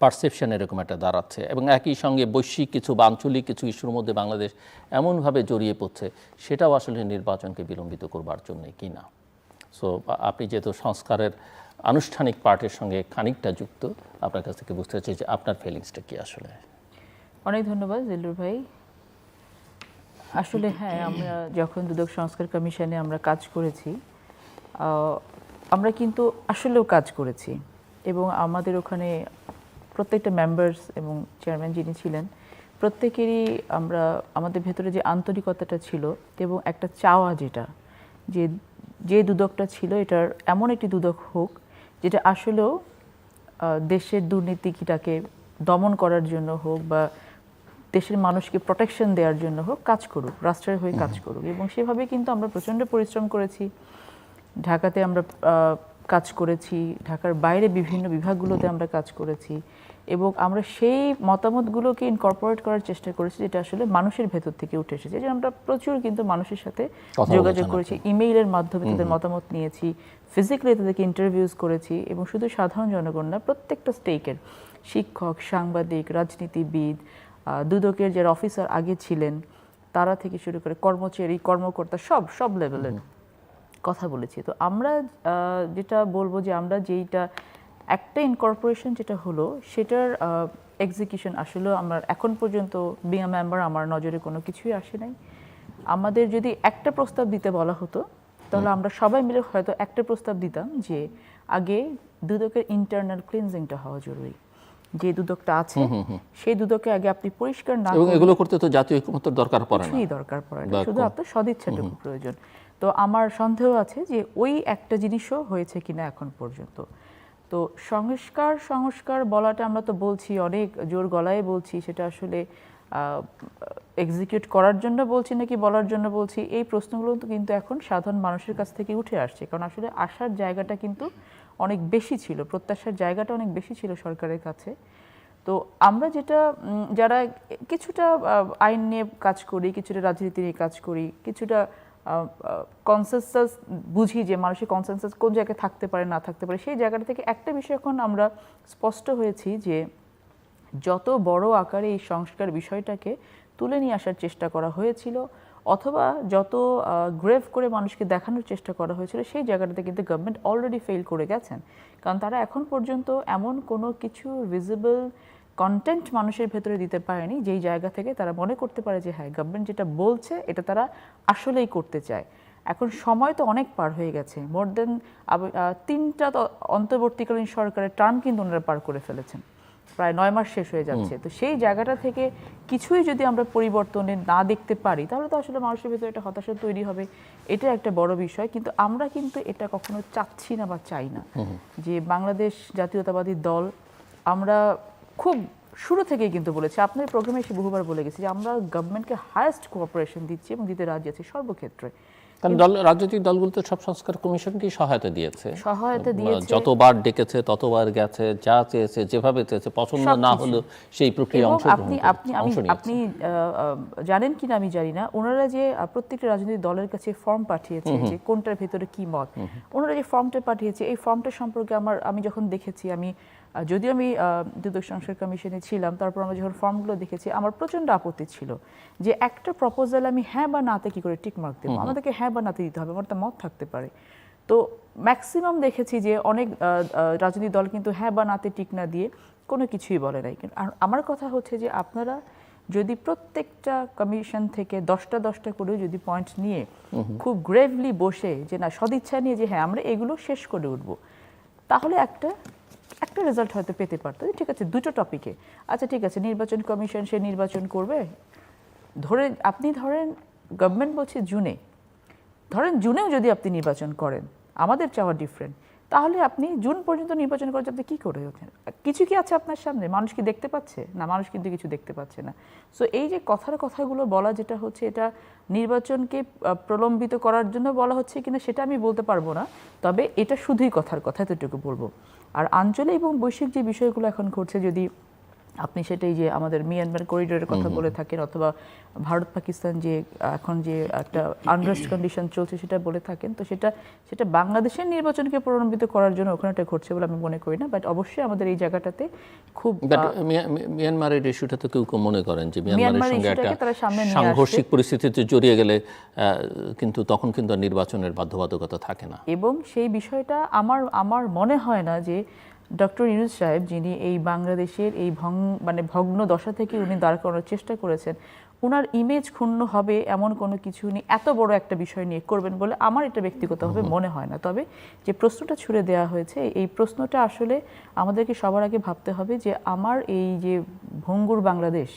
Perception এরকম একটা দাঁড়াচ্ছে এবং একই সঙ্গে বৈশ্বিক কিছু বা আঞ্চলিক কিছু ইস্যুর মধ্যে বাংলাদেশ এমনভাবে জড়িয়ে পড়ছে, সেটাও আসলে নির্বাচনকে বিলম্বিত করবার জন্যে কি না সো আপনি যেহেতু সংস্কারের আনুষ্ঠানিক পার্টের সঙ্গে খানিকটা যুক্ত, আপনার কাছ থেকে বুঝতে চাই যে আপনার ফিলিংসটা কি আসলে? অনেক ধন্যবাদ জিল্লুর ভাই। আসলে হ্যাঁ আমরা যখন দুদক সংস্কার কমিশনে আমরা কাজ করেছি আমরা কিন্তু আসলেও কাজ করেছি এবং আমাদের ওখানে প্রত্যেকটা মেম্বার্স এবং চেয়ারম্যান যিনি ছিলেন প্রত্যেকেরই আমরা আমাদের ভেতরে যে আন্তরিকতাটা ছিল এবং একটা চাওয়া যেটা যে যে দুদকটা ছিল এটার এমন একটি দুদক হোক যেটা আসলেও দেশের দুর্নীতিটাকে দমন করার জন্য হোক বা দেশের মানুষকে প্রোটেকশন দেওয়ার জন্য হোক কাজ করুক রাষ্ট্রের হয়ে কাজ করুক এবং সেভাবে কিন্তু আমরা প্রচণ্ড পরিশ্রম করেছি। ঢাকাতে আমরা কাজ করেছি ঢাকার বাইরে বিভিন্ন বিভাগগুলোতে আমরা কাজ করেছি এবং আমরা সেই মতামতগুলোকে ইনকর্পোরেট করার চেষ্টা করেছি যেটা আসলে মানুষের ভেতর থেকে উঠে এসেছে। যে আমরা প্রচুর কিন্তু মানুষের সাথে যোগাযোগ করেছি ইমেইলের মাধ্যমে তাদের মতামত নিয়েছি ফিজিক্যালি তাদেরকে ইন্টারভিউজ করেছি এবং শুধু সাধারণ জনগণ না প্রত্যেকটা স্টেকের শিক্ষক সাংবাদিক রাজনীতিবিদ দুদকের যারা অফিসার আগে ছিলেন তারা থেকে শুরু করে কর্মচারী কর্মকর্তা সব সব লেভেলের কথা বলেছি। তো আমরা যেটা বলব যে আমরা যেইটা একটা ইনকর্পোরেশন যেটা হলো সেটার এক্সিকিউশন আসলে আমার এখন পর্যন্ত বিয়া মেম্বার আমার নজরে কোনো কিছুই আসে নাই। আমাদের যদি একটা প্রস্তাব দিতে বলা হতো তাহলে আমরা সবাই মিলে হয়তো একটা প্রস্তাব দিতাম যে আগে দুদকের ইন্টারনাল ক্লিনজিংটা হওয়া জরুরি। যে দুদকটা আছে সেই দুদকে আগে আপনি পরিষ্কার না এবং এগুলো করতে তো জাতীয় ঐক্যমত্যের দরকার পড়ে না। দরকার পড়ে না। শুধু আপনার সদিচ্ছাটুকু প্রয়োজন। তো আমার সন্দেহ আছে যে ওই একটা জিনিসও হয়েছে কিনা এখন পর্যন্ত। তো সংস্কার সংস্কার বলাটা আমরা তো বলছি, অনেক জোর গলায় বলছি, সেটা আসলে এক্সিকিউট করার জন্য বলছি নাকি বলার জন্য বলছি, এই প্রশ্নগুলো তো কিন্তু এখন সাধারণ মানুষের কাছ থেকে উঠে আসছে। কারণ আসলে আসার জায়গাটা কিন্তু অনেক বেশি ছিল, প্রত্যাশার জায়গাটা অনেক বেশি ছিল সরকারের কাছে। তো আমরা যেটা যারা কিছুটা আইন নিয়ে কাজ করি, কিছুটা রাজনীতি নিয়ে কাজ করি, কিছুটা কনসেনসাস বুঝি যে মানুষের কনসেনসাস কোন জায়গায় থাকতে পারে, না থাকতে পারে, সেই জায়গাটা থেকে একটা বিষয় এখন আমরা স্পষ্ট হয়েছি যে যত বড় আকারে এই সংস্কার বিষয়টাকে তুলে নিয়ে আসার চেষ্টা করা হয়েছিল অথবা যত গ্রেভ করে মানুষকে দেখানোর চেষ্টা করা হয়েছিল, সেই জায়গাটাতে কিন্তু গভর্নমেন্ট অলরেডি ফেল করে গেছেন। কারণ তারা এখন পর্যন্ত এমন কোনো কিছু ভিজিবল কন্টেন্ট মানুষের ভেতরে দিতে পারেনি যেই জায়গা থেকে তারা মনে করতে পারে যে হ্যাঁ গভর্নমেন্ট যেটা বলছে এটা তারা আসলেই করতে চায়। এখন সময় তো অনেক পার হয়ে গেছে। মোর দেন তিনটা অন্তর্বর্তীকালীন সরকারের টার্ম কিন্তু ওনারা পার করে ফেলেছেন। প্রায় নয় মাস শেষ হয়ে যাচ্ছে। তো সেই জায়গাটা থেকে কিছুই যদি আমরা পরিবর্তনে না দেখতে পারি তাহলে তো আসলে মানুষের ভেতরে একটা হতাশা তৈরি হবে। এটা একটা বড় বিষয়। কিন্তু আমরা কিন্তু এটা কখনো চাচ্ছি না বা চাই না। যে বাংলাদেশ জাতীয়তাবাদী দল আমরা খুব শুরু থেকেই কিন্তু বলেছি আপনার প্রোগ্রামে এসে বহুবার বলে গেছি যে আমরা গভর্নমেন্টকে হায়েস্ট কোঅপারেশন দিচ্ছি এবং দিতে রাজি আছি সর্বক্ষেত্রে। কারণ দল রাজনৈতিক দলগুলো তো সব সংস্কার কমিশনকেই সহায়তা দিয়েছে। সহায়তা দিয়েছে। যতবার ডেকেছে ততবার গেছে যা চেয়েছে যেভাবে চেয়েছে পছন্দ না। হলেও সেই প্রক্রিয়া অংশগ্রহণ আপনি আপনি আমি আপনি জানেন কিনা আমি জানি না ওনারা যে প্রত্যেকটা রাজনৈতিক দলের কাছে ফর্ম পাঠিয়েছে যে কোনটার ভেতরে কি মত। ওনারা যে ফর্মটা পাঠিয়েছে এই ফর্মটা সম্পর্কে আমার আমি যখন দেখেছি আমি যদিও আমি দুদক সংস্কার কমিশনে ছিলাম তারপর আমরা যখন ফর্মগুলো দেখেছি আমার প্রচণ্ড আপত্তি ছিল যে একটা প্রপোজাল আমি হ্যাঁ বা নাতে কি করে টিক মার্ক দেবো? আমাদেরকে হ্যাঁ বা নাতে দিতে হবে আমার তো মত থাকতে পারে। তো ম্যাক্সিমাম দেখেছি যে অনেক রাজনৈতিক দল কিন্তু হ্যাঁ বা নাতে টিক না দিয়ে কোনো কিছুই বলে নাই। কিন্তু আর আমার কথা হচ্ছে যে আপনারা যদি প্রত্যেকটা কমিশন থেকে দশটা দশটা করে যদি পয়েন্ট নিয়ে খুব গ্রেভলি বসে যে না সদিচ্ছা নিয়ে যে হ্যাঁ আমরা এগুলো শেষ করে উঠবো তাহলে একটা একটা রেজাল্ট হয়তো পেতে পারতো। ঠিক আছে, দুটো টপিকে আচ্ছা ঠিক আছে, নির্বাচন কমিশন সে নির্বাচন করবে। ধরে, আপনি ধরেন গভর্নমেন্ট বলছে জুনে। ধরেন, জুনেও যদি আপনি নির্বাচন করেন, আমাদের চাওয়া ডিফারেন্ট তাহলে আপনি জুন পর্যন্ত নির্বাচন করার আপনি কী করে ওঠেন কিছু কি আছে আপনার সামনে? মানুষ কি দেখতে পাচ্ছে? না, মানুষ কিন্তু কিছু দেখতে পাচ্ছে না। সো এই যে কথার কথাগুলো বলা, যেটা হচ্ছে এটা নির্বাচনকে প্রলম্বিত করার জন্য বলা হচ্ছে কিনা, সেটা আমি বলতে পারব না। তবে এটা শুধুই কথার কথা, এতটুকু বলব। আর আঞ্চলিক এবং বৈশ্বিক যে বিষয়গুলো এখন ঘটছে যদি আপনি সেটাই যে আমাদের মিয়ানমার করিডোরের কথা বলে থাকেন অথবা ভারত পাকিস্তান যে এখন যে একটা আনরেস্ট কন্ডিশন চলছে সেটা বলে থাকেন তো সেটা সেটা বাংলাদেশের নির্বাচনকে প্রলম্বিত করার জন্য ওখানে এটা ঘটছে বলে আমি মনে করি না বাট অবশ্যই আমাদের এই জায়গাটাতে খুব মিয়ানমারের ইস্যুটা তো কেউ কেউ মনে করেন যে মিয়ানমারের মিয়ানমার সঙ্গে একটা সামনে সাংঘর্ষিক পরিস্থিতিতে জড়িয়ে গেলে আহ, কিন্তু তখন কিন্তু নির্বাচনের বাধ্যবাধকতা থাকে না। এবং সেই বিষয়টা আমার আমার মনে হয় না যে ডক্টর ইউনুস সাহেব যিনি এই বাংলাদেশের এই ভং মানে ভগ্ন দশা থেকে উনি দাঁড় করানোর চেষ্টা করেছেন ওনার ইমেজ ক্ষুণ্ণ হবে এমন কোনো কিছু উনি এত বড় একটা বিষয় নিয়ে করবেন বলে আমার এটা ব্যক্তিগতভাবে মনে হয় না। তবে যে প্রশ্নটা ছুড়ে দেওয়া হয়েছে এই প্রশ্নটা আসলে আমাদেরকে সবার আগে ভাবতে হবে যে আমার এই যে ভঙ্গুর বাংলাদেশ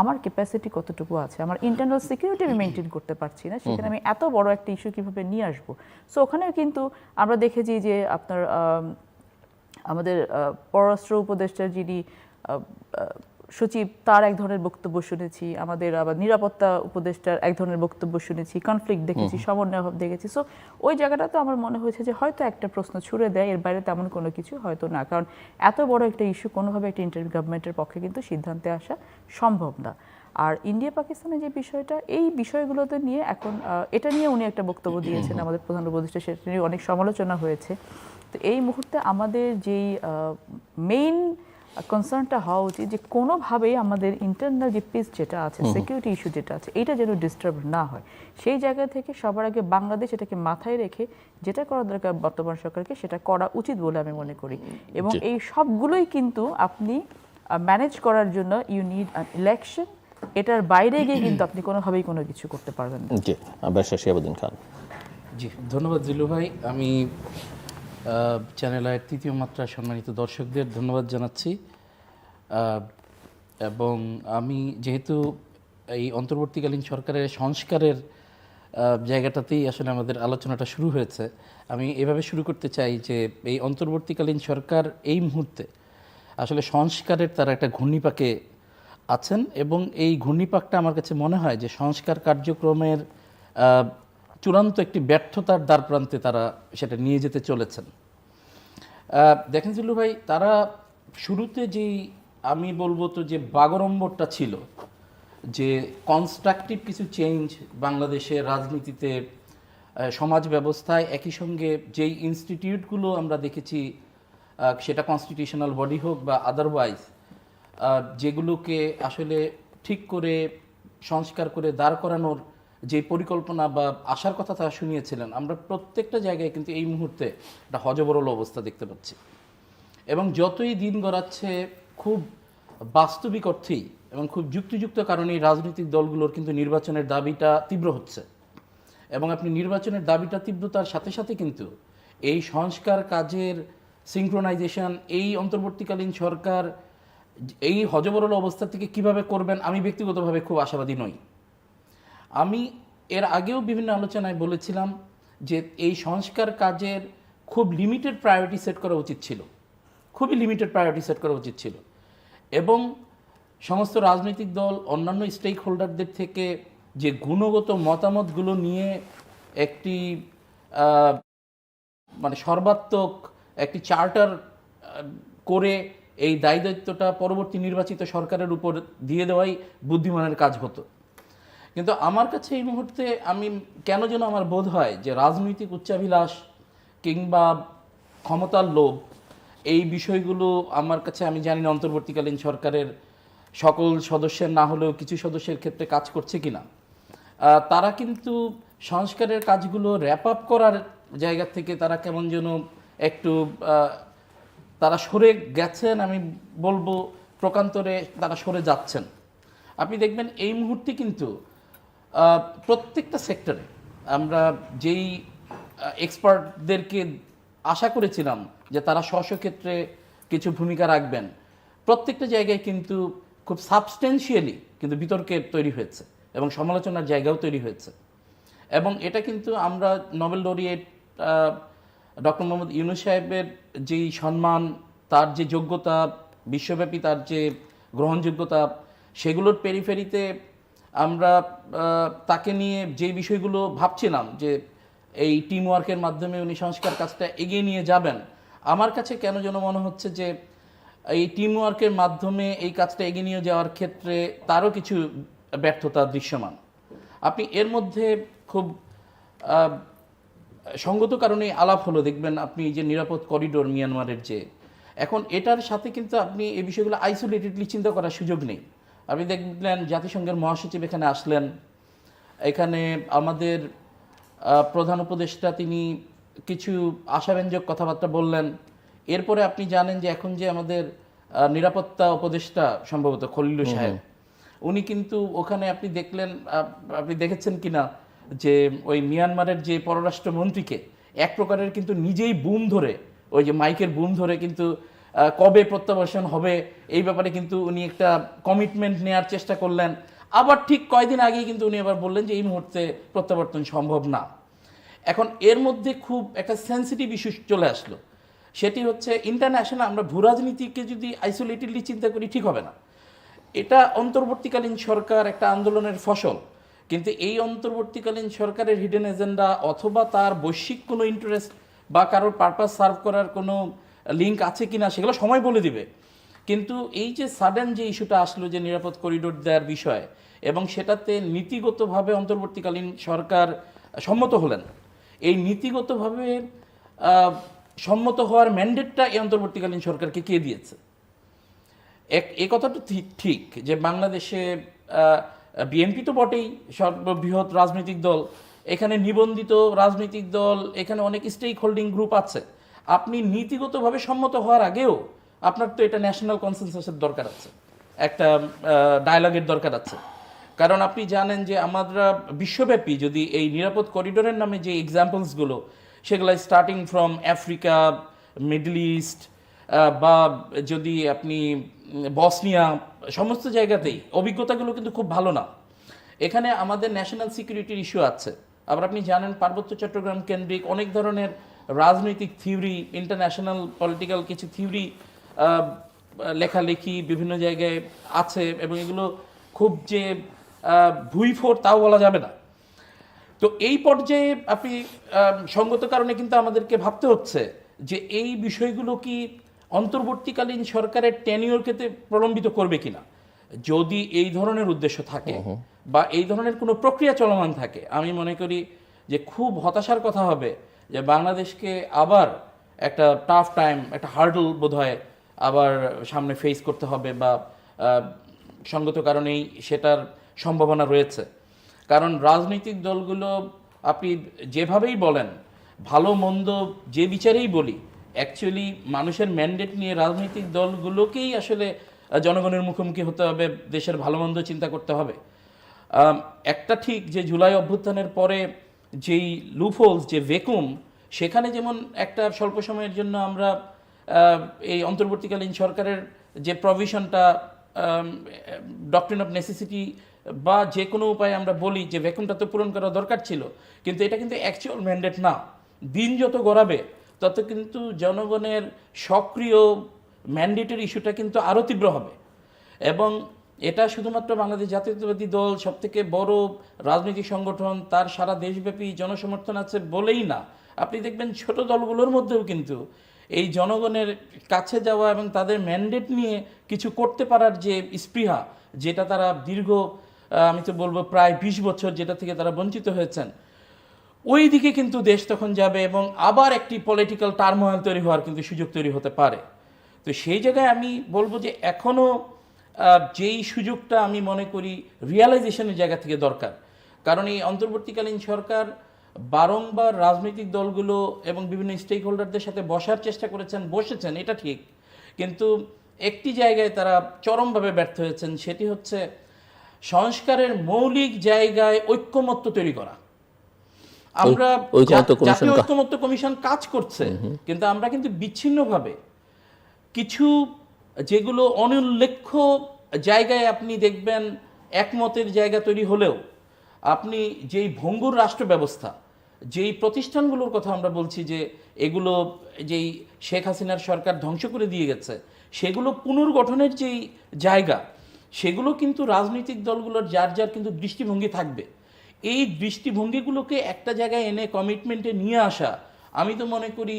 আমার ক্যাপাসিটি কতটুকু আছে? আমার ইন্টারনাল সিকিউরিটি আমি মেনটেন করতে পারছি না সেখানে আমি এত বড় একটা ইস্যু কীভাবে নিয়ে আসব? সো ওখানেও কিন্তু আমরা দেখেছি যে আপনার আমাদের পররাষ্ট্র উপদেষ্টার যিনি সচিব তার এক ধরনের বক্তব্য শুনেছি। আমাদের আবার নিরাপত্তা উপদেষ্টার এক ধরনের বক্তব্য শুনেছি। কনফ্লিক্ট দেখেছি সমন্বয় অভাব দেখেছি। সো ওই জায়গাটা তো আমার মনে হয়েছে যে হয়তো একটা প্রশ্ন ছুড়ে দেয় এর বাইরে তেমন কোনো কিছু হয়তো না। কারণ এত বড় একটা ইস্যু কোনোভাবে একটা ইন্টার গভর্নমেন্টের পক্ষে কিন্তু সিদ্ধান্তে আসা সম্ভব না। আর ইন্ডিয়া পাকিস্তানের যে বিষয়টা এই বিষয়গুলোতে নিয়ে এখন এটা নিয়ে উনি একটা বক্তব্য দিয়েছেন। আমাদের প্রধান উপদেষ্টা সেটা নিয়ে অনেক সমালোচনা হয়েছে। তো এই মুহূর্তে আমাদের যেই মেইন কনসার্নটা হওয়া উচিত যে কোনোভাবেই আমাদের ইন্টারনাল যে পিস যেটা আছে সিকিউরিটি ইস্যু যেটা আছে এটা যেন ডিস্টার্ব না হয়। সেই জায়গা থেকে সবার আগে বাংলাদেশ এটাকে মাথায় রেখে যেটা করা দরকার বর্তমান সরকারকে সেটা করা উচিত বলে আমি মনে করি। এবং এই সবগুলোই কিন্তু আপনি ম্যানেজ করার জন্য ইউ নিড অ্যান ইলেকশন এটার বাইরে গিয়ে কিন্তু আপনি কোনোভাবেই কোনো কিছু করতে পারবেন না। জি ব্যবসা শিয়াবুদ্দিন খান। জি ধন্যবাদ জিলু ভাই। আমি চ্যানেল আয়ের তৃতীয় মাত্রা সম্মানিত দর্শকদের ধন্যবাদ জানাচ্ছি। এবং আমি যেহেতু এই অন্তর্বর্তীকালীন সরকারের সংস্কারের জায়গাটাতেই আসলে আমাদের আলোচনাটা শুরু হয়েছে, আমি এভাবে শুরু করতে চাই যে এই অন্তর্বর্তীকালীন সরকার এই মুহূর্তে আসলে সংস্কারের তারা একটা ঘূর্ণিপাকে আছেন এবং এই ঘূর্ণিপাকটা আমার কাছে মনে হয় যে সংস্কার কার্যক্রমের চূড়ান্ত একটি ব্যর্থতার দ্বার প্রান্তে তারা সেটা নিয়ে যেতে চলেছেন। দেখেন জিল্লু ভাই, তারা শুরুতে যেই আমি বলব তো যে বাগড়ম্বরটা ছিল, যে কনস্ট্রাকটিভ কিছু চেঞ্জ বাংলাদেশের রাজনীতিতে সমাজ ব্যবস্থায় একই সঙ্গে যেই ইনস্টিটিউটগুলো আমরা দেখেছি সেটা কনস্টিটিউশনাল বডি হোক বা আদারওয়াইজ যেগুলোকে আসলে ঠিক করে, সংস্কার করে দাঁড় করানোর যে পরিকল্পনা বা আসার কথা তারা শুনিয়েছিলেন, আমরা প্রত্যেকটা জায়গায় কিন্তু এই মুহূর্তে একটা হজবরল অবস্থা দেখতে পাচ্ছি। এবং যতই দিন গড়াচ্ছে, খুব বাস্তবিক অর্থেই এবং খুব যুক্তিযুক্ত কারণেই রাজনৈতিক দলগুলোর কিন্তু নির্বাচনের দাবিটা তীব্র হচ্ছে। এবং আপনি নির্বাচনের দাবিটা তীব্রতার সাথে সাথে কিন্তু এই সংস্কার কাজের সিঙ্ক্রোনাইজেশন এই অন্তর্বর্তীকালীন সরকার, এই হজবরল অবস্থা থেকে কীভাবে করবেন, আমি ব্যক্তিগতভাবে খুব আশাবাদী নই। আমি এর আগেও বিভিন্ন আলোচনায় বলেছিলাম যে এই সংস্কার কাজের খুব লিমিটেড প্রায়োরিটি সেট করা উচিত ছিল। খুবই লিমিটেড প্রায়োরিটি সেট করা উচিত ছিল। এবং সমস্ত রাজনৈতিক দল, অন্যান্য স্টেক হোল্ডারদের থেকে যে গুণগত মতামতগুলো নিয়ে একটি মানে সর্বাত্মক একটি চার্টার করে এই দায়ী দায়িত্বটা পরবর্তী নির্বাচিত সরকারের উপর দিয়ে দেওয়াই বুদ্ধিমানের কাজ হতো। কিন্তু আমার কাছে এই মুহূর্তে আমি কেন যেন আমার বোধ হয় যে রাজনৈতিক উচ্চাভিলাষ কিংবা ক্ষমতার লোভ এই বিষয়গুলো আমার কাছে আমি জানি না অন্তর্বর্তীকালীন সরকারের সকল সদস্যের না হলেও কিছু সদস্যের ক্ষেত্রে কাজ করছে কিনা। আহ, তারা কিন্তু সংস্কারের কাজগুলো র্যাপ আপ করার জায়গা থেকে তারা কেমন যেন একটু তারা সরে গেছেন আমি বলব প্রকান্তরে তারা সরে যাচ্ছেন। আপনি দেখবেন এই মুহূর্তে কিন্তু প্রত্যেকটা সেক্টরে আমরা যেই এক্সপার্টদেরকে আশা করেছিলাম যে তারা স্ব ক্ষেত্রে কিছু ভূমিকা রাখবেন, প্রত্যেকটা জায়গায় কিন্তু খুব সাবস্টেন্সিয়ালি কিন্তু বিতর্কের তৈরি হয়েছে এবং সমালোচনার জায়গাও তৈরি হয়েছে। এবং এটা কিন্তু আমরা Nobel laureate doctor Mohammad Yunus সাহেবের যেই সম্মান, তার যে যোগ্যতা, বিশ্বব্যাপী তার যে গ্রহণযোগ্যতা, সেগুলোর পেরিফেরিতে আমরা তাকে নিয়ে যে বিষয়গুলো ভাবছিলাম যে এই টিম ওয়ার্কের মাধ্যমে উনি সংস্কার কাজটা এগিয়ে নিয়ে যাবেন, আমার কাছে কেন যেন মনে হচ্ছে যে এই টিম ওয়ার্কের মাধ্যমে এই কাজটা এগিয়ে নিয়ে যাওয়ার ক্ষেত্রে তারও কিছু ব্যর্থতা দৃশ্যমান। আপনি এর মধ্যে খুব সঙ্গত কারণে আলাপ হলো, দেখবেন আপনি যে নিরাপদ করিডোর মিয়ানমারের যে, এখন এটার সাথে কিন্তু আপনি এই বিষয়গুলো আইসোলেটেডলি চিন্তা করার সুযোগ নেই। আপনি দেখলেন জাতিসংঘের মহাসচিব এখানে আসলেন। এখানে আমাদের প্রধান উপদেষ্টা তিনি কিছু আশাব্যঞ্জক কথাবার্তা বললেন। এরপরে আপনি জানেন যে এখন যে আমাদের নিরাপত্তা উপদেষ্টা সম্ভবত খলিলু সাহেব উনি কিন্তু ওখানে আপনি দেখলেন আপনি দেখেছেন কিনা যে ওই মিয়ানমারের যে পররাষ্ট্রমন্ত্রীকে এক প্রকারের কিন্তু নিজেই বুম ধরে ওই যে মাইকের বুম ধরে কিন্তু কবে প্রত্যাবাসন হবে, এই ব্যাপারে কিন্তু উনি একটা কমিটমেন্ট নেওয়ার চেষ্টা করলেন। আবার ঠিক কয়দিন আগেই কিন্তু উনি আবার বললেন যে, এই মুহূর্তে প্রত্যাবর্তন সম্ভব না। এখন এর মধ্যে খুব একটা সেন্সিটিভ ইস্যু চলে আসলো। সেটি হচ্ছে ইন্টারন্যাশনাল আমরা ভূ রাজনীতিকে যদি আইসোলেটেডলি চিন্তা করি, ঠিক হবে না। এটা অন্তর্বর্তীকালীন সরকার একটা আন্দোলনের ফসল। কিন্তু এই অন্তর্বর্তীকালীন সরকারের হিডেন এজেন্ডা অথবা তার বৈশ্বিক কোনো ইন্টারেস্ট বা কারোর পারপাস সার্ভ করার কোনো লিঙ্ক আছে কি না সেগুলো সময় বলে দিবে। কিন্তু এই যে সাডেন যে ইস্যুটা আসলো যে নিরাপদ করিডোর দেওয়ার বিষয়ে এবং সেটাতে নীতিগতভাবে অন্তর্বর্তীকালীন সরকার সম্মত হলেন, এই নীতিগতভাবে সম্মত হওয়ার ম্যান্ডেটটা এই অন্তর্বর্তীকালীন সরকারকে কে দিয়েছে? এক, এ কথাটা ঠিক ঠিক যে বাংলাদেশে বিএনপি তো বটেই সর্ববৃহৎ রাজনৈতিক দল, এখানে নিবন্ধিত রাজনৈতিক দল, এখানে অনেক স্টেক হোল্ডিং গ্রুপ আছে। আপনি নীতিগতভাবে সম্মত হওয়ার আগেও আপনার তো এটা ন্যাশনাল কনসেনসাসের দরকার আছে। একটা ডায়ালগের দরকার আছে। কারণ আপনি জানেন যে আমরা বিশ্বব্যাপী যদি এই নিরাপদ করিডোরের নামে যে এক্সাম্পলসগুলো সেগুলো starting from Africa middle east বা যদি আপনি বসনিয়া সমস্ত জায়গাতেই, অভিজ্ঞতাগুলো কিন্তু খুব ভালো না। এখানে আমাদের ন্যাশনাল সিকিউরিটির ইস্যু আছে। আবার আপনি জানেন পার্বত্য চট্টগ্রাম কেন্দ্রিক অনেক ধরনের রাজনৈতিক থিওরি ইন্টারন্যাশনাল পলিটিক্যাল কিছু থিওরি লেখালেখি বিভিন্ন জায়গায় আছে এবং এগুলো খুব যে ভুইফোর তাও বলা যাবে না। তো এই পর্যায়ে আপনি সঙ্গত কারণে কিন্তু আমাদেরকে ভাবতে হচ্ছে যে এই বিষয়গুলো কি অন্তর্বর্তীকালীন সরকারের টেনিওরকে প্রলম্বিত করবে কিনা। যদি এই ধরনের উদ্দেশ্য থাকে বা এই ধরনের কোনো প্রক্রিয়া চলমান থাকে আমি মনে করি যে খুব হতাশার কথা হবে যে বাংলাদেশকে আবার একটা টাফ টাইম একটা হার্ডল বোধহয় আবার সামনে ফেস করতে হবে বা সঙ্গত কারণেই সেটার সম্ভাবনা রয়েছে। কারণ রাজনৈতিক দলগুলো আপনি যেভাবেই বলেন, ভালো মন্দ যে বিচারেই বলি অ্যাকচুয়ালি মানুষের ম্যান্ডেট নিয়ে রাজনৈতিক দলগুলোকেই আসলে জনগণের মুখোমুখি হতে হবে, দেশের ভালো মন্দ চিন্তা করতে হবে। একটা ঠিক যে জুলাই অভ্যুত্থানের পরে যেই লুফোলস যে ভেকুম সেখানে যেমন একটা স্বল্প সময়ের জন্য আমরা এই অন্তর্বর্তীকালীন সরকারের যে প্রভিশনটা ডক্টরিন অফ নেসেসিটি বা যে কোনো উপায়ে আমরা বলি যে ভ্যাকুমটা তো পূরণ করা দরকার ছিল, কিন্তু এটা কিন্তু অ্যাকচুয়াল ম্যান্ডেট না। দিন যত গড়াবে, তত কিন্তু জনগণের সক্রিয় ম্যান্ডেটের ইস্যুটা কিন্তু আরও তীব্র হবে। এবং এটা শুধুমাত্র বাংলাদেশ জাতীয়তাবাদী দল, সবথেকে বড় রাজনৈতিক সংগঠন, তার সারা দেশব্যাপী জনসমর্থন আছে বলেই না। আপনি দেখবেন ছোট দলগুলোর মধ্যেও কিন্তু এই জনগণের কাছে যাওয়া এবং তাদের ম্যান্ডেট নিয়ে কিছু করতে পারার যে স্পৃহা, যেটা তারা দীর্ঘ আমি তো বলব প্রায় বিশ বছর যেটা থেকে তারা বঞ্চিত হয়েছেন ওই দিকে কিন্তু দেশ তখন যাবে এবং আবার একটি পলিটিক্যাল টার্মোয়েল তৈরি হওয়ার কিন্তু সুযোগ তৈরি হতে পারে। তো সেই জায়গায় আমি বলব যে এখনও যেই সুযোগটা আমি মনে করি রিয়ালাইজেশনের জায়গা থেকে দরকার। কারণ এই অন্তর্বর্তীকালীন সরকার বারংবার রাজনৈতিক দলগুলো এবং বিভিন্ন স্টেক হোল্ডারদের সাথে বসার চেষ্টা করেছেন বসেছেন এটা ঠিক। কিন্তু একটি জায়গায় তারা চরমভাবে ব্যর্থ হয়েছেন সেটি হচ্ছে সংস্কারের মৌলিক জায়গায় ঐক্যমত্য তৈরি করা। আমরা জাতীয় ঐক্যমত্য কমিশন কাজ করছে কিন্তু আমরা কিন্তু বিচ্ছিন্নভাবে কিছু যেগুলো অনুল্লেখ্য জায়গায় আপনি দেখবেন একমতের জায়গা তৈরি হলেও আপনি যেই ভঙ্গুর রাষ্ট্র ব্যবস্থা, যেই প্রতিষ্ঠানগুলোর কথা আমরা বলছি যে এগুলো যেই শেখ হাসিনার সরকার ধ্বংস করে দিয়ে গেছে, সেগুলো পুনর্গঠনের যেই জায়গা, সেগুলো কিন্তু রাজনৈতিক দলগুলোর যার যার কিন্তু দৃষ্টিভঙ্গি থাকবে। এই দৃষ্টিভঙ্গিগুলোকে একটা জায়গায় এনে কমিটমেন্টে নিয়ে আসা, আমি তো মনে করি